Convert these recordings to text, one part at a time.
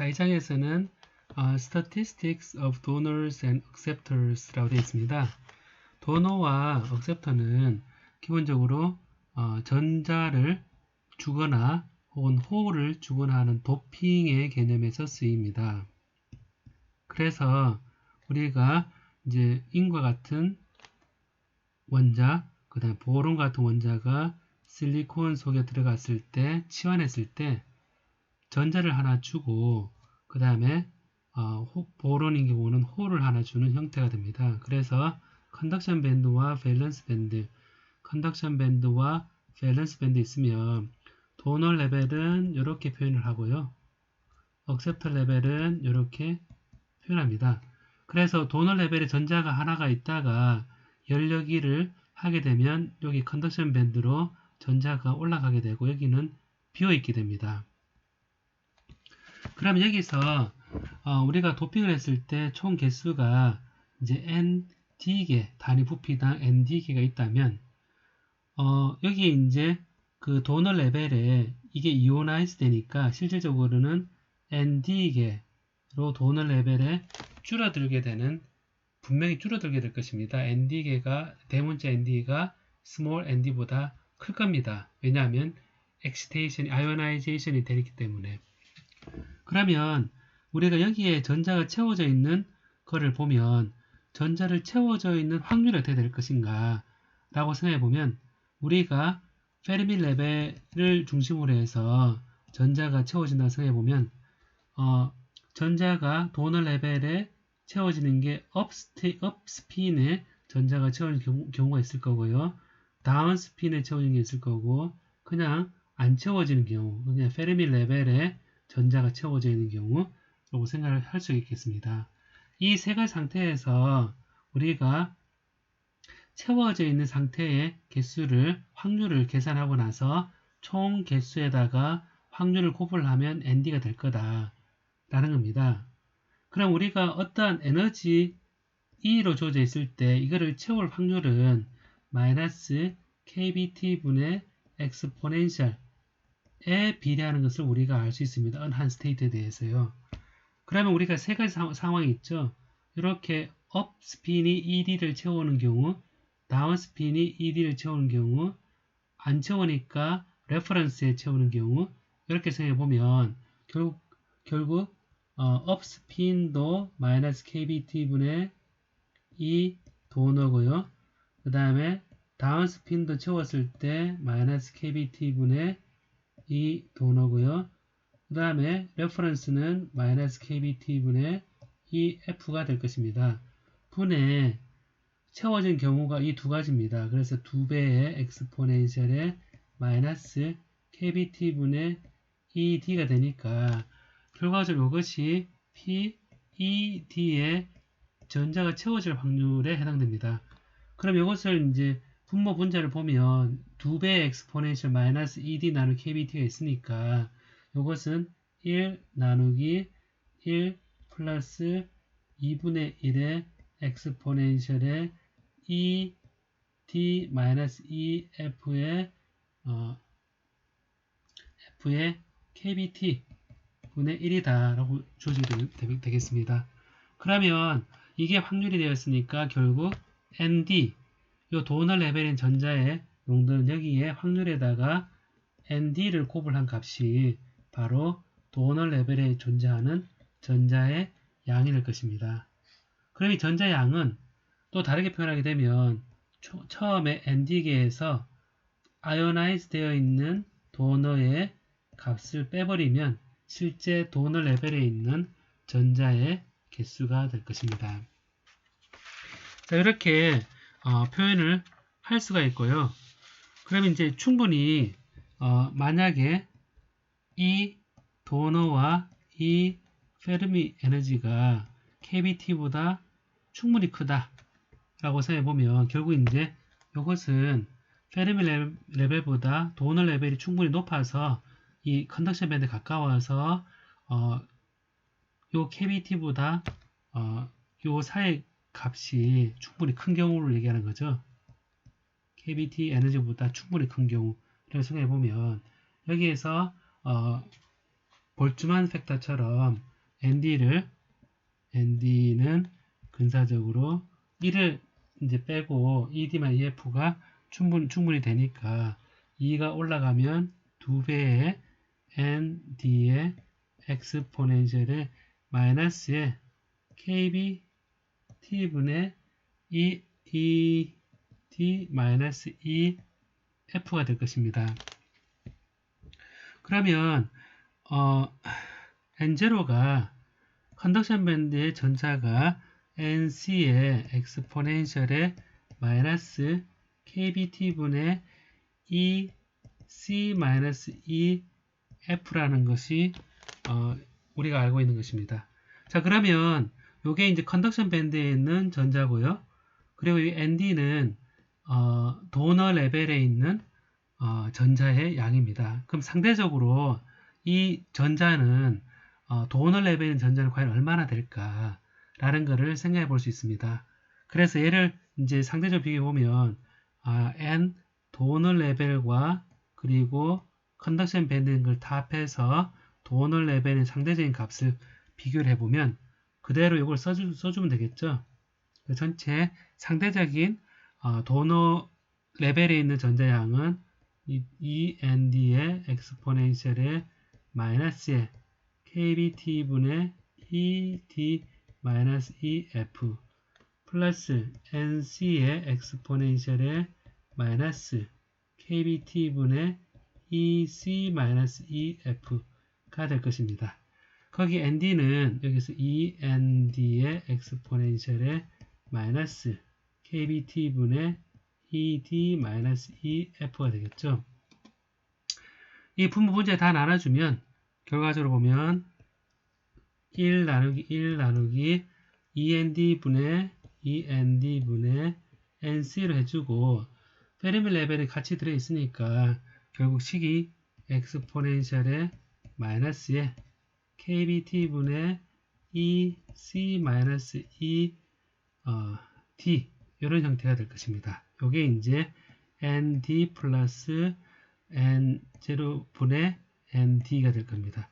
자, 이 장에서는 어, Statistics of Donors and Acceptors라고 되어 있습니다. 도너와 acceptor는 기본적으로 어, 전자를 주거나 혹은 호를 주거나 하는 도핑의 개념에서 쓰입니다. 그래서 우리가 이제 인과 같은 원자, 그 다음 보론 같은 원자가 실리콘 속에 들어갔을 때, 치환했을 때 전자를 하나 주고 그 다음에 어, 보론인 경우는 호를 하나 주는 형태가 됩니다. 그래서 컨덕션 밴드와 밸런스 밴드, 컨덕션 밴드와 밸런스 밴드 있으면 도너 레벨은 이렇게 표현을 하고요. 억셉터 레벨은 이렇게 표현합니다. 그래서 도너 레벨에 전자가 하나가 있다가 열려기를 하게 되면 여기 컨덕션 밴드로 전자가 올라가게 되고 여기는 비어 있게 됩니다. 그럼 여기서 어, 우리가 도핑을 했을 때 총 개수가 이제 n d개 단위 부피당 n d개가 있다면 어, 여기에 이제 그 도너 레벨에 이게 이오나이즈 되니까 실질적으로는 n d개로 도너 레벨에 줄어들게 되는 분명히 줄어들게 될 것입니다. ND개가 대문자 ND가 스몰 ND보다 클 겁니다. 왜냐하면 엑시테이션, 아이오나이제이션이 되기 때문에 그러면 우리가 여기에 전자가 채워져 있는 거를 보면 전자를 채워져 있는 확률이 어떻게 될 것인가 라고 생각해 보면 우리가 페르미 레벨을 중심으로 해서 전자가 채워진다고 생각해 보면 어, 전자가 도너 레벨에 채워지는 게 업스테, 업스핀에 전자가 채워지는 경우, 경우가 있을 거고요. 다운스핀에 채워지는 게 있을 거고 그냥 안 채워지는 경우 그냥 페르미 레벨에 전자가 채워져 있는 경우라고 생각을 할 수 있겠습니다. 이세 가지 상태에서 우리가 채워져 있는 상태의 개수를 확률을 계산하고 나서 총 개수에다가 확률을 곱을 하면 ND가 될 거다 라는 겁니다. 그럼 우리가 어떠한 에너지 E로 주어져 있을 때 이거를 채울 확률은 마이너스 KBT분의 엑스포넨셜 에 비례하는 것을 우리가 알 수 있습니다. 언한 스테이트에 대해서요. 그러면 우리가 세 가지 사, 상황이 있죠. 이렇게 업 스핀이 ED를 채우는 경우, 다운 스핀이 ED를 채우는 경우, 안 채우니까 레퍼런스에 채우는 경우 이렇게 생각해 보면 결국 결국 어, 업 스핀도 마이너스 kbt분의 2 도너고요. 그 다음에 다운 스핀도 채웠을 때 마이너스 kbt분의 2 도너고요. 그 다음에 레퍼런스는 마이너스 kbt분의 2f가 될 것입니다. 분에 채워진 경우가 이 두 가지입니다. 그래서 두 배의 엑스포넨셜의 마이너스 kbt분의 2d가 되니까 결과적으로 이것이 PED의 전자가 채워질 확률에 해당됩니다. 그럼 이것을 이제 분모 분자를 보면 2배의 엑스포넨셜 마이너스 ED 나누기 KBT가 있으니까 이것은 1 나누기 1 플러스 2분의 1의 엑스포넨셜의 ED 마이너스 EF의 어, F의 KBT 분의 1이다 라고 주어지게 되겠습니다. 그러면 이게 확률이 되었으니까 결국 ND 요 도너 레벨인 전자의 용도는 여기에 확률에다가 ND를 곱을 한 값이 바로 도너 레벨에 존재하는 전자의 될 것입니다. 그럼 이 전자 양은 또 다르게 표현하게 되면 초, 처음에 ND계에서 아이오나이즈 되어 있는 도너의 값을 빼버리면 실제 도너 레벨에 있는 전자의 개수가 될 것입니다. 자, 이렇게 어, 표현을 할 수가 있고요. 그러면 이제 충분히 어, 만약에 이 도너와 이 페르미 에너지가 KBT보다 충분히 크다 라고 생각해 보면 결국 이제 이것은 페르미 레벨보다 도너 레벨이 충분히 높아서 이 컨덕션 밴드 가까워서 어, 요 KBT보다 어, 요 사의 값이 충분히 큰 경우를 얘기하는 거죠. KBT 에너지보다 충분히 큰 경우를 생각해 보면 여기에서 어, 볼츠만 팩터처럼 ND를 ND는 근사적으로 1을 이제 빼고 ED만 EF가 충분, 충분히 되니까 2가 올라가면 2배의 ND의 엑스포넨셜의 마이너스에 KB T분의 E, E, D 마이 너스 E F가 될 것입니다. 그러면 어, N0가 컨덕션 밴드의 전차가 NC의 엑스포넨셜의 마이너스 KBT분의 E C 마이너스 E F라는 것이 어, 우리가 알고 있는 것입니다. 자 그러면 이게 이제 컨덕션 밴드에 있는 전자고요. 그리고 이 ND는 어, 도너 레벨에 있는 어, 전자의 양입니다. 그럼 상대적으로 이 전자는 어, 도너 레벨에 있는 전자는 과연 얼마나 될까 라는 것을 생각해 볼 수 있습니다. 그래서 얘를 이제 상대적으로 비교해 보면 아, N 도너 레벨과 그리고 컨덕션 밴드인 걸 답해서 도너 레벨의 상대적인 값을 비교를 해보면 그대로 이걸 써주, 써주면 되겠죠. 그 전체 상대적인 어, 도너 레벨에 있는 전자량은 END의 엑스포넨셜의 마이너스의 KBT분의 ED 마이너스 EF 플러스 NC의 엑스포넨셜의 마이너스 KBT분의 EC 마이너스 EF가 될 것입니다. 거기 ND는 여기서 END의 엑스포넨셜의 마이너스 KBT분의 ED 마이너스 EF가 되겠죠. 이 분모 분자에 다 나눠주면 결과적으로 보면 1 나누기 1 나누기 END분의 END분의 NC로 해주고 페르미 레벨이 같이 들어있으니까 결국 식이 엑스포넨셜의 마이너스에 KBT분의 EC 마이너스 E 어, 이런 형태가 될 것입니다. 이게 이제 ND 플러스 N0분의 ND가 될 겁니다.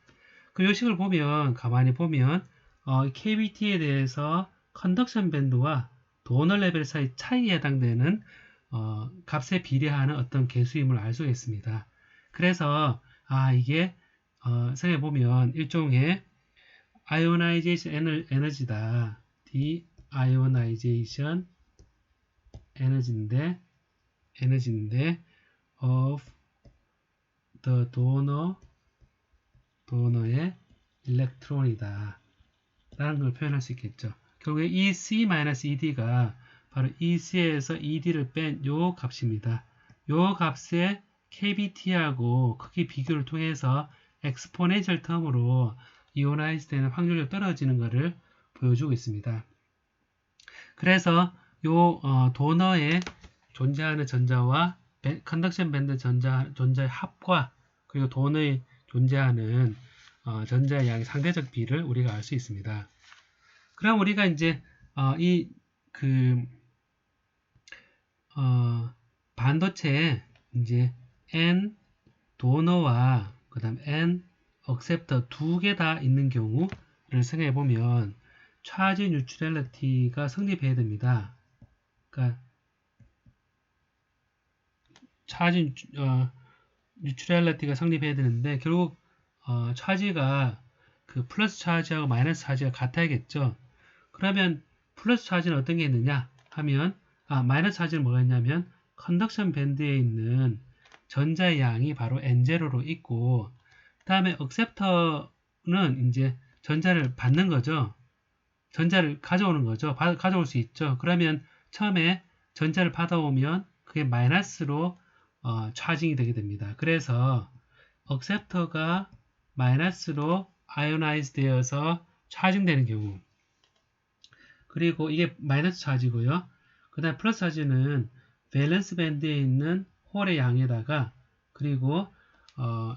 그 요식을 보면 가만히 보면 어, KBT에 대해서 컨덕션 밴드와 도너 레벨 사이 차이에 해당되는 어, 값에 비례하는 어떤 개수임을 알 수가 있습니다. 그래서 아 이게 어, 생각해 보면 일종의 아이오나이제이션 에너지다. 디아이오나이제이션 에너지인데 에너지인데 of the donor 도너의 일렉트론이다. 라는 걸 표현할 수 있겠죠. 결국에 EC-ED가 바로 EC에서 ED를 뺀 요 값입니다. 요 값의 KBT하고 크기 비교를 통해서 엑스포넨셜 텀으로 이오나이즈 되는 확률이 떨어지는 것을 보여주고 있습니다. 그래서 요 어, 도너에 존재하는 전자와 컨덕션 밴드 전자, 전자의 합과 그리고 도너에 존재하는 어, 전자의 양의 상대적 비를 우리가 알 수 있습니다. 그럼 우리가 이제 어, 이그 어, 반도체에 이제 N 도너와 그 다음 N 억셉터 두 개 다 있는 경우를 생각해 보면 차지 뉴트럴리티가 성립해야 됩니다. 그러니까 차지 어, 뉴트럴리티가 성립해야 되는데 결국 어, 차지가 그 플러스 차지하고 마이너스 차지가 같아야겠죠. 그러면 플러스 차지는 어떤 게 있느냐 하면 아 마이너스 차지는 뭐가 있냐면 컨덕션 밴드에 있는 전자의 양이 바로 N0로 있고 다음에 억셉터는 이제 전자를 받는 거죠. 전자를 가져오는 거죠. 바, 가져올 수 있죠. 그러면 처음에 전자를 받아오면 그게 마이너스로 어, 차징이 되게 됩니다. 그래서 억셉터가 마이너스로 아이오나이즈 되어서 차징되는 경우 그리고 이게 마이너스 차지고요. 그 다음 플러스 차지는 밸런스 밴드에 있는 홀의 양에다가 그리고 어,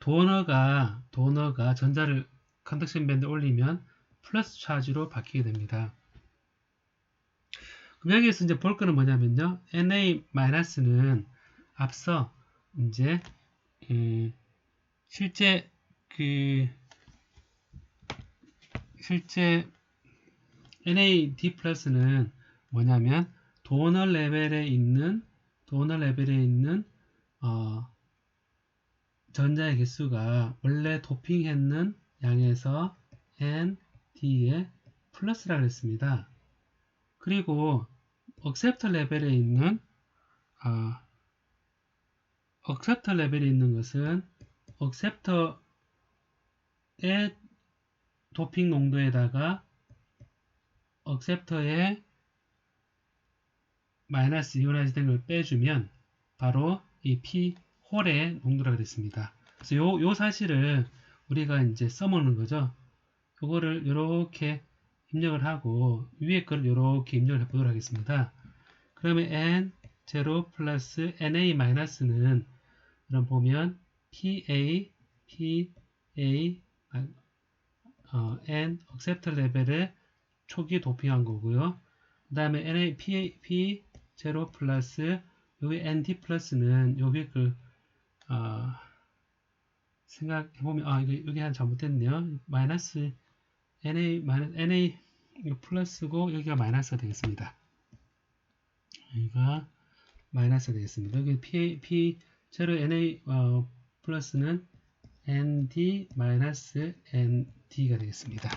도너가 도너가 전자를 컨덕션 밴드 올리면 플러스 차지로 바뀌게 됩니다. 그럼 여기에서 이제 볼 거는 뭐냐면요. Na-는 앞서 이제 음, 실제 그 실제 NAD 플러스는 뭐냐면 도너 레벨에 있는 도너 레벨에 있는 어, 전자의 개수가 원래 도핑했는 양에서 N, D의 플러스라 그랬습니다. 그리고 억셉터 레벨에 있는 어, 억셉터 레벨에 있는 것은 억셉터의 도핑 농도에다가 억셉터의 마이너스 이온화이즈 된걸 빼주면 바로 이 P 홀의 농도라고 됐습니다. 그래서 요, 요 사실을 우리가 이제 써먹는 거죠. 요거를 이렇게 입력을 하고 위에 거를 이렇게 입력을 해보도록 하겠습니다. 그러면 n0 플러스 na 마이너스는 그럼 보면 pa pa 어, n accept 레벨에 초기 도핑한 거고요. 그 다음에 na p p 0 플러스 여기 nd 플러스는 여기 그 어, 생각해보면 아 이게 여기 한 잘못됐네요. 마이너스 na 마이너스 na 이거 플러스고 여기가 마이너스가 되겠습니다. 여기가 마이너스가 되겠습니다. 여기 p p 0 na 어, 플러스는 nd 마이너스 nd가 되겠습니다.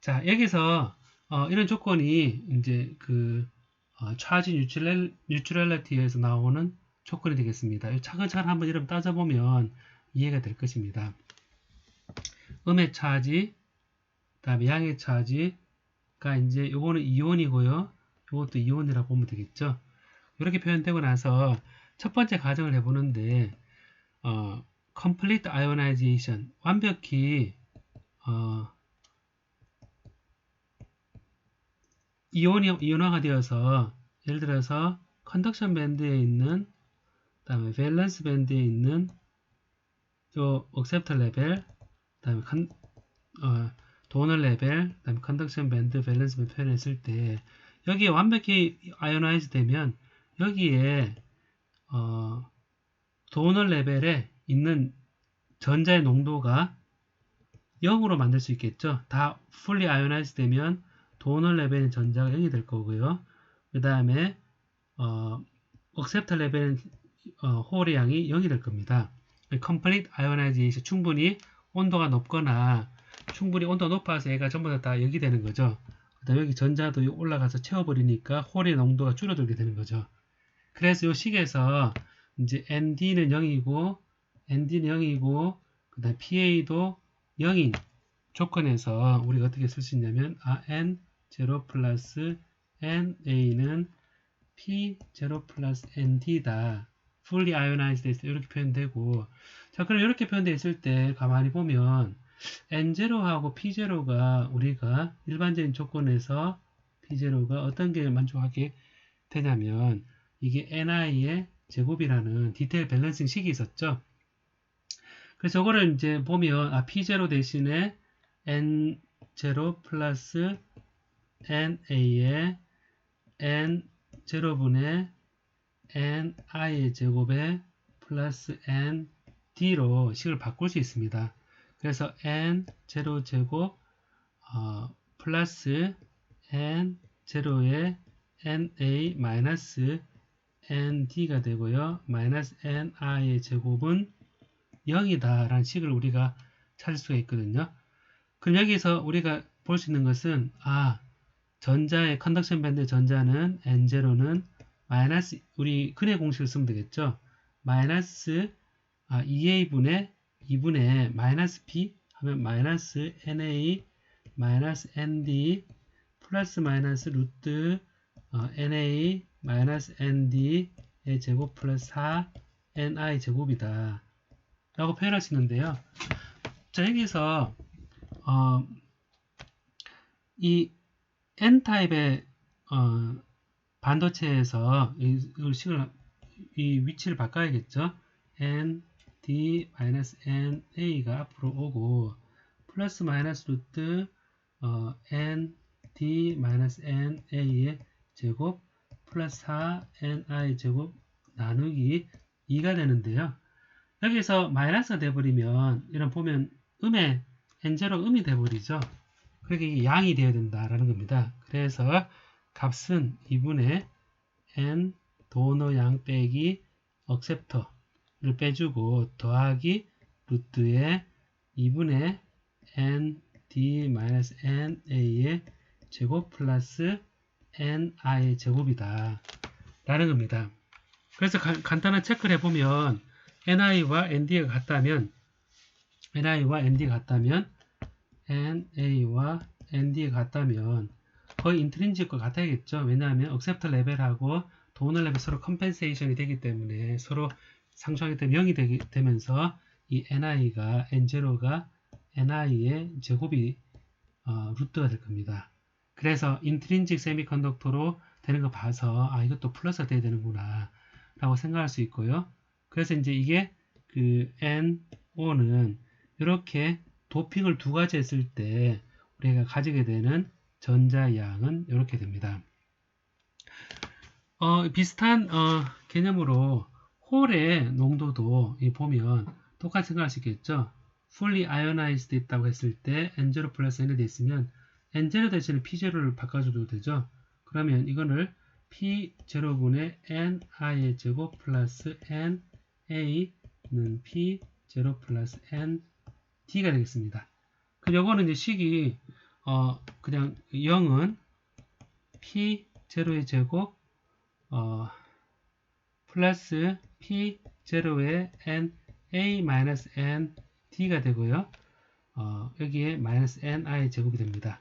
자 여기서 어, 이런 조건이 이제 그 어, 차지 뉴트럴, 뉴트럴리티에서 나오는 조건이 되겠습니다. 차근차근 한번 이름 따져보면 이해가 될 것입니다. 음의 차지, 다음에 양의 차지가 이제 요거는 이온이고요. 요것도 이온이라고 보면 되겠죠. 이렇게 표현되고 나서 첫 번째 가정을 해보는데 어, complete ionization 완벽히 어, 이온이 이온화가 되어서 예를 들어서 컨덕션 밴드에 있는 그다음에 밸런스 밴드에 있는 요 억셉터 레벨 그다음에 컨, 어, 도너 레벨 그다음에 컨덕션 밴드 밸런스 밴드 표현했을 때 여기에 완벽히 아이오나이즈 되면 여기에 어, 도너 레벨에 있는 전자의 농도가 0으로 만들 수 있겠죠. 다 fully ionize 되면 도너 레벨의 전자가 0이 될 거고요. 그 다음에 어, acceptor 레벨은 어, 홀의 양이 0이 될 겁니다. complete ionization 충분히 온도가 높거나 충분히 온도가 높아서 얘가 전부 다, 다 0이 되는 거죠. 그 다음에 여기 전자도 올라가서 채워버리니까 홀의 농도가 줄어들게 되는 거죠. 그래서 이 식에서 이제 ND는 0이고 ND는 0이고 그 다음 PA도 0인 조건에서 우리가 어떻게 쓸 수 있냐면 아, N0 플러스 NA는 P0 플러스 ND다. fully ionized 이렇게 표현되고 자 그럼 이렇게 표현되어 있을 때 가만히 보면 N0하고 P0가 우리가 일반적인 조건에서 P0가 어떤 게 만족하게 되냐면 이게 NI의 제곱이라는 디테일 밸런싱 식이 있었죠. 그래서 이거를 이제 보면 아 P0 대신에 N0 플러스 NA의 N0분의 Ni의 제곱에 플러스 ND로 식을 바꿀 수 있습니다. 그래서 N0 제곱 어, 플러스 N0의 NA 마이너스 ND가 되고요. 마이너스 NI의 제곱은 0이다 라는 식을 우리가 찾을 수가 있거든요. 그럼 여기서 우리가 볼 수 있는 것은 아 전자의 컨덕션 밴드 전자는 N0는 마이너스 우리 근의 공식을 쓰면 되겠죠. 마이너스 아, 2a분의 2분의 마이너스 p 하면 마이너스 na 마이너스 nd 플러스 마이너스 루트 어, na 마이너스 nd의 제곱 플러스 4 ni 제곱이다. 라고 표현할 수 있는데요. 자, 여기서, 어, 이 N타입의, 어, 반도체에서 이, 식을, 이 위치를 바꿔야겠죠. N, D, N, A가 앞으로 오고, 플러스 마이너스 루트, 어, N, D, N, A의 제곱, 플러스 4, Ni 제곱 나누기 2가 되는데요. 여기서 마이너스가 돼버리면 이런 보면 음의 n0가 음이 돼버리죠. 그렇게 이게 양이 되어야 된다라는 겁니다. 그래서 값은 2분의 n 도너 양 빼기 억셉터 를 빼주고 더하기 루트에 2분의 n d-na의 제곱 플러스 ni의 제곱이다 라는 겁니다. 그래서 가, 간단한 체크를 해보면 ni와 nd가 같다면 ni와 nd가 같다면 na와 nd가 같다면 거의 인트린직과 같아야겠죠. 왜냐하면 억셉터 레벨하고 도너 레벨 서로 컴펜세이션이 되기 때문에 서로 상수하기 때문에 0이 되기, 되면서 이 ni가 n0가 ni의 제곱이 어, 루트가 될 겁니다. 그래서 인트린직 세미컨덕터로 되는 거 봐서 아 이것도 플러스가 돼야 되는구나 라고 생각할 수 있고요. 그래서 이제 이게 그 NO는 이렇게 도핑을 두 가지 했을 때 우리가 가지게 되는 전자양은 이렇게 됩니다. 어, 비슷한 어, 개념으로 홀의 농도도 보면 똑같이 생각할 수 있겠죠. fully ionized 있다고 했을 때 n0 플러스 n이 돼 있으면 n0 대신에 p0를 바꿔줘도 되죠. 그러면 이거를 p0분의 ni의 제곱 플러스 na는 p0 플러스 nd가 되겠습니다. 그 요거는 이제 식이 어 그냥 0은 p0의 제곱 어 플러스 p0의 n a-n d가 되고요. 어, 여기에 마이너스 ni 제곱이 됩니다.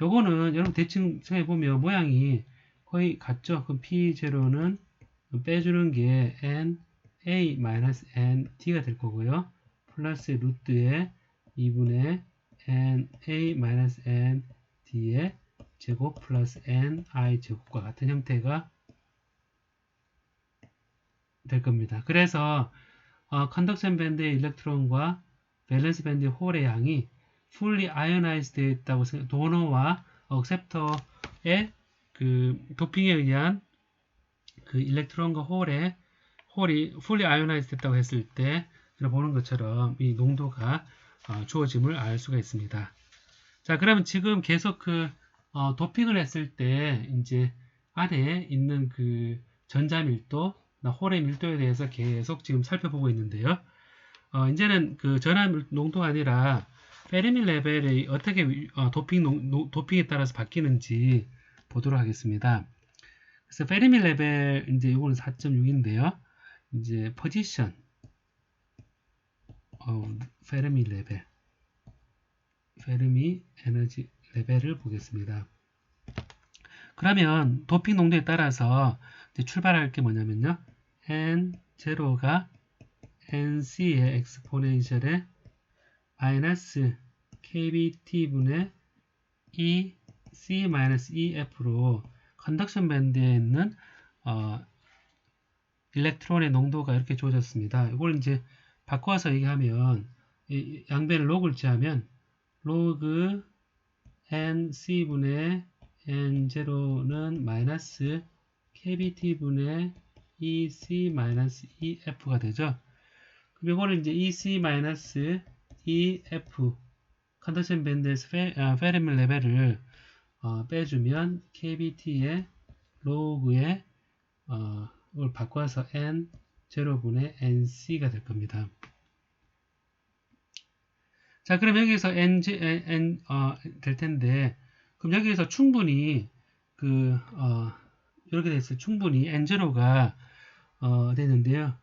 요거는 여러분 대충 생각해보면 모양이 거의 같죠? 그럼 p0는 빼주는 게 n a 마이너스 d가 될 거고요. 플러스 루트에 2분의 n a 마이너스 d의 제곱 플러스 n i 제곱과 같은 형태가 될 겁니다. 그래서 어, 컨덕션 밴드의 일렉트론과 밸런스 밴드 홀의 양이 fully ionized 되어 있다고 생각, 도너와 억셉터의 그 도핑에 의한 그 일렉트론과 홀의 홀이 fully ionized 됐다고 했을 때 보는 것처럼 이 농도가 어, 주어짐을 알 수가 있습니다. 자, 그러면 지금 계속 그 어, 도핑을 했을 때 이제 안에 있는 그 전자 밀도, 홀의 밀도에 대해서 계속 지금 살펴보고 있는데요. 어, 이제는 그 전압 농도가 아니라 페르미 레벨이 어떻게 어, 도핑 농, 도핑에 따라서 바뀌는지 보도록 하겠습니다. 그래서 페르미 레벨 이제 이거는 4.6인데요. 이제 포지션 어, 페르미 레벨 페르미 에너지 레벨을 보겠습니다. 그러면 도핑 농도에 따라서 출발할 게 뭐냐면요. N0가 NC의 엑스포넨셜에 마이너스 KBT분의 EC-EF로 컨덕션 밴드에 있는 어, 일렉트론의 농도가 이렇게 주어졌습니다. 이걸 이제 바꿔서 얘기하면 양변을 로그를 취하면 로그 NC분의 N0는 마이너스 KBT분의 EC-EF가 되죠. 그럼 이거를 이제 EC-EF 컨덕션 밴드에서 페, 아, 페르밀 레벨을 어, 빼주면 KBT의 로그에 어, 이걸 바꿔서 N 0분의 NC가 될 겁니다. 자, 그럼 여기서 N, N, 어, 될 텐데, 그럼 여기에서 충분히 그, 어, 이렇게 됐어요. 충분히 N0가 어, 되는데요.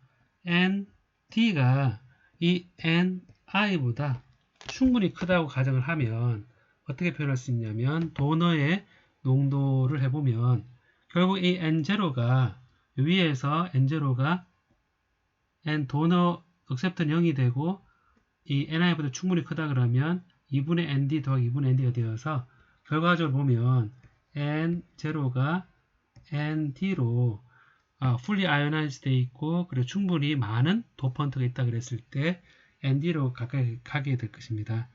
N, D가 이 NI보다 충분히 크다고 가정을 하면 어떻게 표현할 수 있냐면 도너의 농도를 해보면 결국 이 N0가 위에서 N0가 N 도너 억셉트 0이 되고 이 NI보다 충분히 크다 그러면 2분의 ND 더하기 2분의 ND가 되어서 결과적으로 보면 N0가 ND로 어, fully ionized 돼 있고 그리고 충분히 많은 도펀트가 있다 그랬을 때 ND로 가까이 가게 될 것입니다.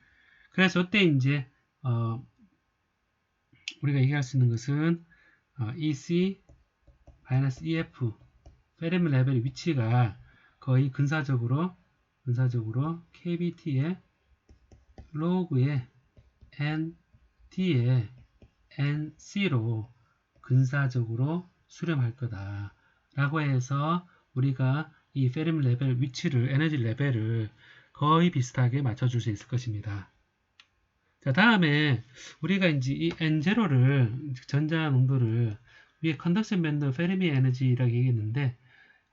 그래서 이때 이제 어, 우리가 얘기할 수 있는 것은 어, EC-EF 페르미 레벨의 위치가 거의 근사적으로 근사적으로 KBT의 로그의 NT에 NC로 근사적으로 수렴할 거다. 라고 해서 우리가 이 페르미 레벨 위치를, 에너지 레벨을 거의 비슷하게 맞춰줄 수 있을 것입니다. 자, 다음에 우리가 이제 이 N0를, 전자 농도를 위에 컨덕션 밴드 페르미 에너지라고 얘기했는데,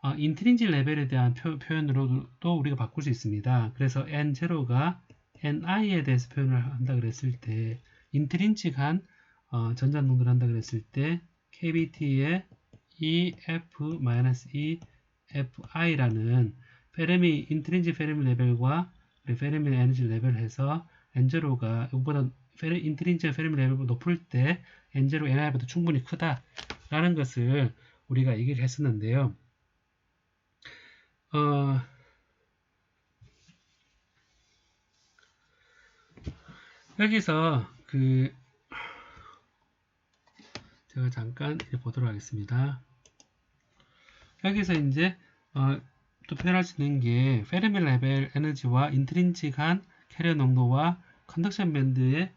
어, 인트린지 레벨에 대한 표, 현으로도 우리가 바꿀 수 있습니다. 그래서 N0가 NI에 대해서 표현을 한다 그랬을 때, 인트린직한 어, 전자 농도를 한다 그랬을 때, KBT의 EF-EFI라는 페르미, 인트린지 페르미 레벨과 페르미 에너지 레벨을 해서 N0가 이거보다 인트린지 페르미 레벨보다 높을 때 N0 NI보다 충분히 크다라는 것을 우리가 얘기를 했었는데요. 어, 여기서 그 제가 잠깐 보도록 하겠습니다. 여기서 이제 어, 또 표현할 수 있는 게 페르미 레벨 에너지와 인트린직한 캐리어 농도와 컨덕션 밴드의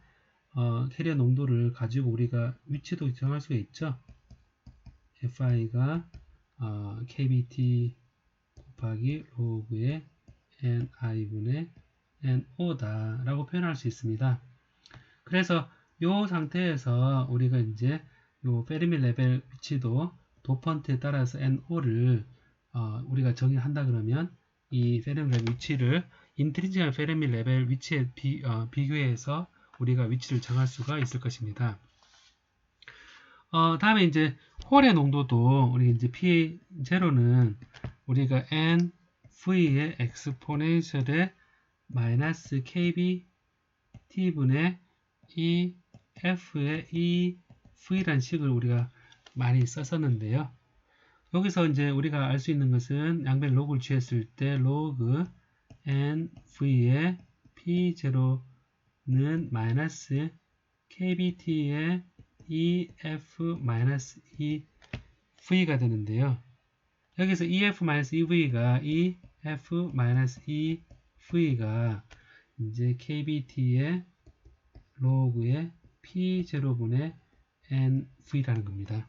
어, 캐리어 농도를 가지고 우리가 위치도 정할 수가 있죠. FI가 어, KBT 곱하기 로그의 NI분의 NO다 라고 표현할 수 있습니다. 그래서 이 상태에서 우리가 이제 요 페르미 레벨 위치도 도펀트에 따라서 NO를 어, 우리가 정의한다 그러면 이 페르미 레벨 위치를 인트리지한 페르미 레벨 위치에 비, 어, 비교해서 우리가 위치를 정할 수가 있을 것입니다. 어, 다음에 이제 홀의 농도도 우리 이제 P0는 우리가 N V의 엑스포넨셜의 마이너스 KB T분의 E F의 E V란 식을 우리가 많이 썼었는데요. 여기서 이제 우리가 알 수 있는 것은 양변 로그를 취했을 때 로그 NV의 P0는 마이너스 KBT의 EF 마이너스 EV가 되는데요. 여기서 EF 마이너스 EV가 EF 마이너스 이제 KBT의 로그의 P0분의 NV라는 겁니다.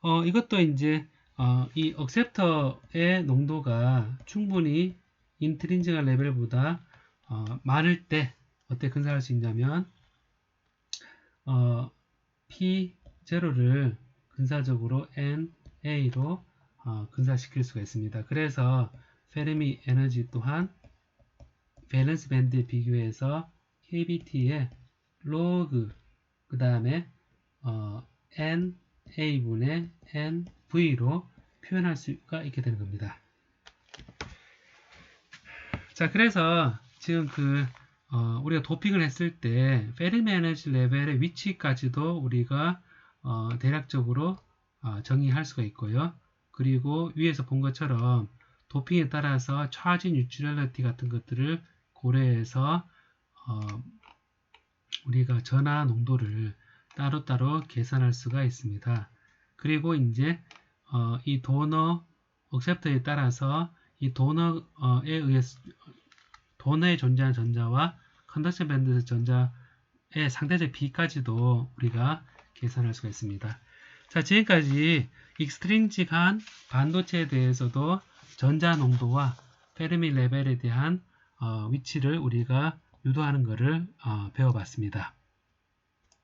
어, 이것도 이제 어, 이 억셉터의 농도가 충분히 인트린징한 레벨보다 어, 많을 때 어떻게 근사할 수 있냐면 어, P0를 근사적으로 NA로 어, 근사시킬 수가 있습니다. 그래서 페르미 에너지 또한 밸런스 밴드에 비교해서 KBT의 로그 그 다음에 어, NA분의 NV로 표현할 수가 있게 되는 겁니다. 자, 그래서 지금 그 어, 우리가 도핑을 했을 때 에너지 레벨의 위치까지도 우리가 어, 대략적으로 어, 정의할 수가 있고요. 그리고 위에서 본 것처럼 도핑에 따라서 차진 유출렐러티 같은 것들을 고려해서 어, 우리가 전하 농도를 따로따로 계산할 수가 있습니다. 그리고 이제 어, 이 도너 억셉터에 따라서 이 도너에 의해서 도너에 존재하는 전자와 컨덕션 밴드 전자의 상대적 비까지도 우리가 계산할 수가 있습니다. 자, 지금까지 익스트린직한 반도체에 대해서도 전자 농도와 페르미 레벨에 대한 어, 위치를 우리가 유도하는 것을 어, 배워봤습니다.